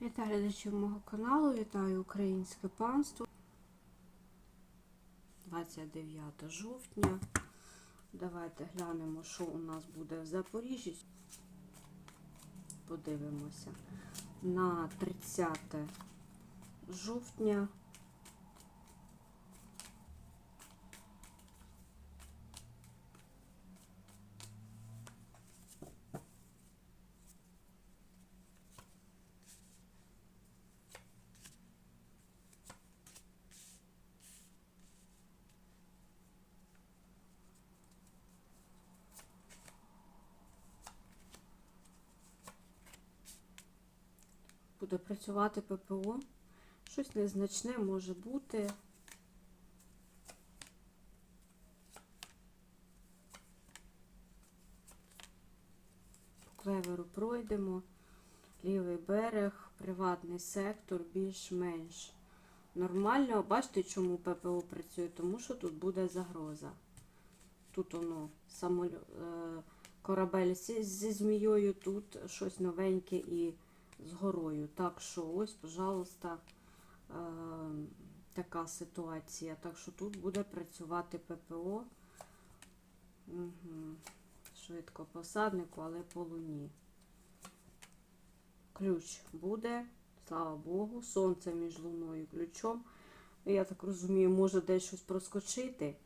Вітаю глядачів мого каналу, вітаю українське панство. 29 жовтня. Давайте глянемо, що у нас буде в Запоріжжі. Подивимося на 30 жовтня. Буде працювати ППО. Щось незначне може бути. По клеверу пройдемо. Лівий берег, приватний сектор, більш-менш нормально. Бачите, чому ППО працює? Тому що тут буде загроза. Тут воно самоль... е, корабель зі змією, тут щось новеньке і з горою. Так що ось, пожалуйста, е, така ситуація. Так що тут буде працювати ППО. Угу. Швидко посаднику, але по луні. Ключ буде, слава Богу, сонце між луною і ключом. Я так розумію, може десь щось проскочити.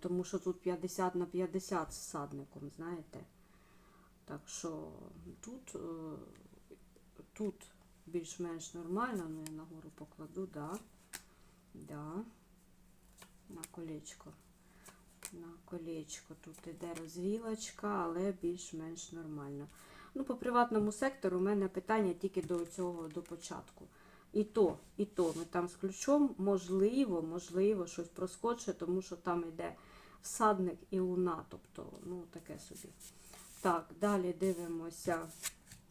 Тому що тут 50 на 50 з садником, знаєте. Так що тут, е, тут більш-менш нормально, ну я нагору покладу, да. Да. На колечко. На колечко. Тут іде розвілочка, але більш-менш нормально. Ну, по приватному сектору у мене питання тільки до цього, до початку. І то, і то, ми там з ключом, можливо, можливо, щось проскочить, тому що там йде всадник і луна, тобто, ну, таке собі. Так, далі дивимося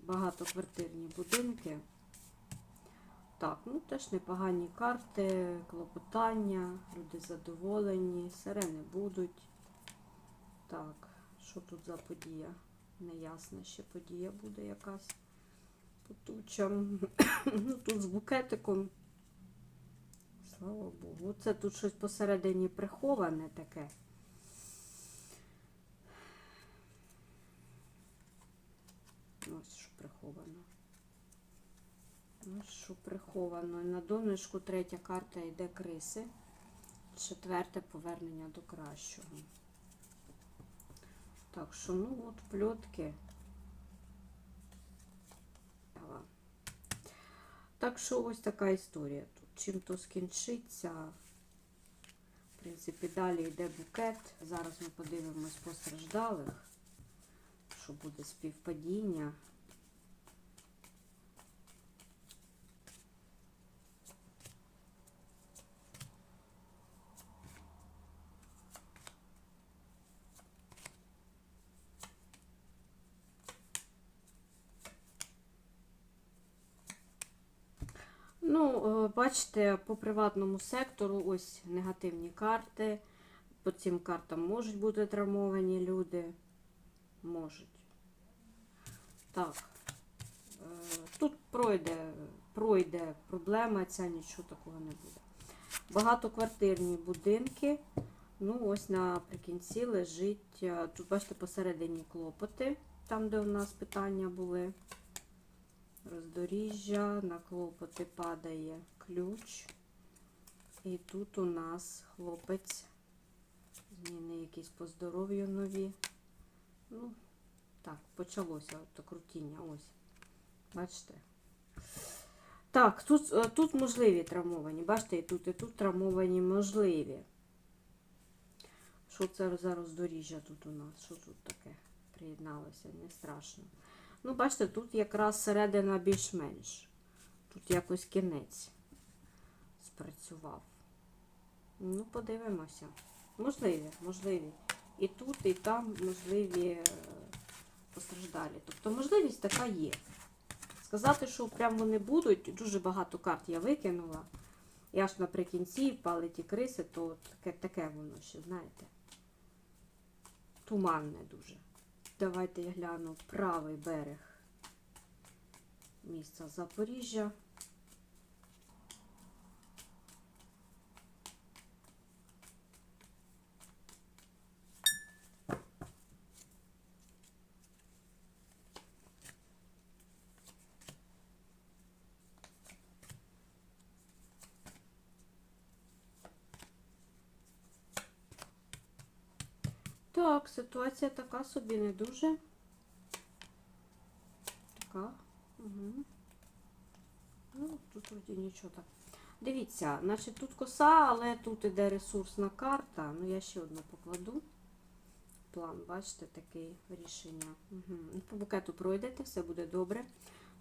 багатоквартирні будинки. Так, ну теж непогані карти, клопотання, люди задоволені, сирени будуть. Так, що тут за подія? Неясна ще подія буде якась потуча. ну, тут з букетиком. Слава Богу. Це тут щось посередині приховане таке. Ось що приховано. Ось що приховано. На донышку третя карта йде криси. Четверте повернення до кращого. Так що, ну от пльотки. Так що ось така історія тут. Чим то скінчиться. В принципі, далі йде букет. Зараз ми подивимось постраждалих що буде співпадіння. Ну, е, бачите, по приватному сектору ось негативні карти. По цим картам можуть бути травмовані люди. Можуть. Так. Е, Тут пройде, пройде проблема, ця нічого такого не буде. Багатоквартирні будинки. Ну, ось наприкінці лежить, е, тут, бачите, посередині клопоти, там, де у нас питання були. Роздоріжжя, на клопоти падає ключ. І тут у нас хлопець. Зміни якісь по здоров'ю нові. Ну, так, почалося то крутіння. Ось. Бачите? Так, тут, е, тут можливі травмовані. Бачите, і тут, і тут травмовані можливі. Що це за роздоріжжя тут у нас? Що тут таке приєдналося? Не страшно. Ну, бачите, тут якраз середина більш-менш. Тут якось кінець спрацював. Ну, подивимося. Можливі, можливі. І тут, і там можливі е, постраждалі. Тобто можливість така є. Сказати, що прям вони будуть, дуже багато карт я викинула. І аж наприкінці впали ті криси, то таке, таке воно ще, знаєте. Туманне дуже. Давайте я гляну правий берег місця Запоріжжя. Так, ситуація така собі не дуже. Така. Угу. Ну, тут вроді нічого так. Дивіться, значить тут коса, але тут іде ресурсна карта. Ну, я ще одну покладу. План, бачите, такий рішення. Угу. По букету пройдете, все буде добре.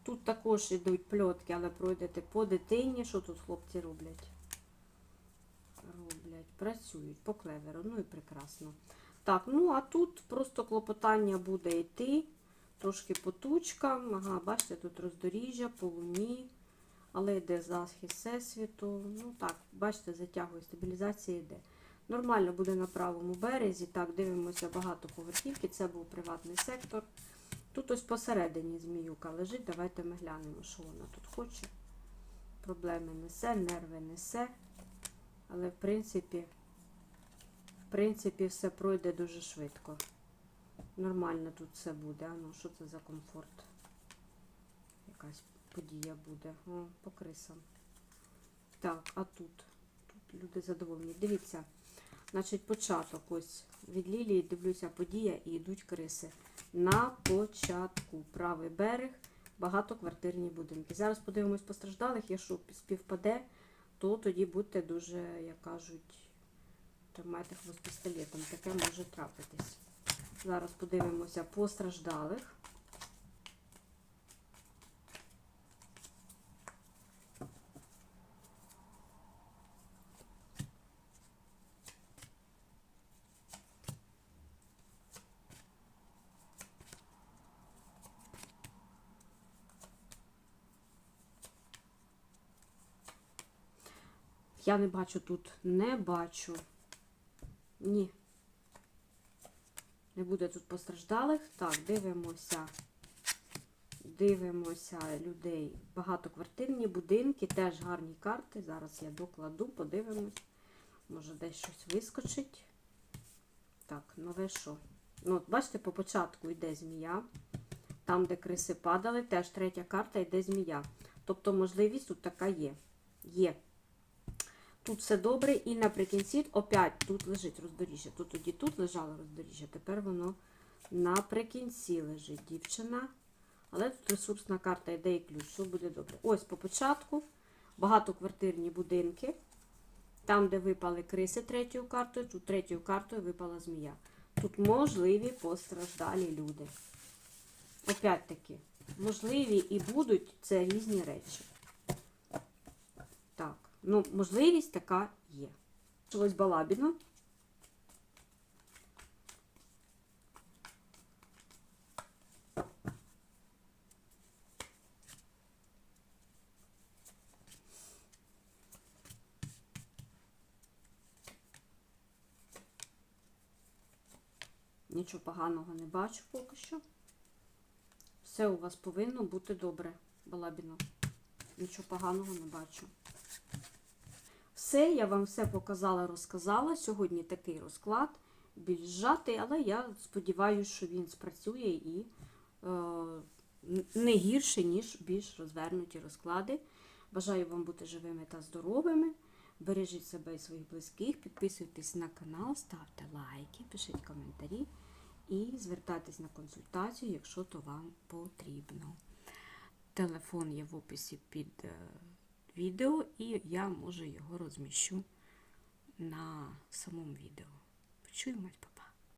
Тут також йдуть пльотки, але пройдете по дитині. Що тут хлопці роблять? Роблять, працюють по клеверу. Ну і прекрасно. Так, ну а тут просто клопотання буде йти. Трошки по тучкам. Ага, бачите, тут роздоріжжя, по луні, але йде захист всесвіту. Ну так, бачите, затягує, стабілізація йде. Нормально буде на правому березі. Так, дивимося багатоповерхівки. Це був приватний сектор. Тут ось посередині зміюка лежить. Давайте ми глянемо, що вона тут хоче. Проблеми несе, нерви несе. Але в принципі, в принципі, все пройде дуже швидко. Нормально тут все буде. Ну, що це за комфорт? Якась подія буде. О, по крисам. Так, а тут? Тут люди задоволені. Дивіться, значить, початок ось від лілії, дивлюся, подія і йдуть криси. На початку правий берег, багатоквартирні будинки. Зараз подивимось постраждалих, якщо співпаде, то тоді будьте дуже, як кажуть, тримайте хвост пістолетом. Таке може трапитись. Зараз подивимося постраждалих. Я не бачу тут, не бачу. Ні. Не буде тут постраждалих. Так, дивимося. Дивимося людей. Багатоквартирні будинки, теж гарні карти. Зараз я докладу, подивимось. Може десь щось вискочить. Так, нове що? Ну, от бачите, по початку йде змія. Там, де криси падали, теж третя карта йде змія. Тобто можливість тут така є. Є. Тут все добре, і наприкінці опять тут лежить роздоріжжя. Тут тоді тут лежало роздоріжжя, тепер воно наприкінці лежить дівчина. Але тут ресурсна карта йде і ключ, все буде добре. Ось по початку багатоквартирні будинки. Там, де випали криси третьою картою, тут третьою картою випала змія. Тут можливі постраждалі люди. Опять-таки, можливі і будуть це різні речі. Ну, можливість така є. Ось Балабіно. Нічого поганого не бачу поки що. Все у вас повинно бути добре, Балабіно. Нічого поганого не бачу. Все, я вам все показала, розказала. Сьогодні такий розклад, більш зжатий, але я сподіваюся, що він спрацює і е, не гірше, ніж більш розвернуті розклади. Бажаю вам бути живими та здоровими. Бережіть себе і своїх близьких, підписуйтесь на канал, ставте лайки, пишіть коментарі і звертайтесь на консультацію, якщо то вам потрібно. Телефон є в описі під е, відео, і я може його розміщу на самому відео. Почуємось.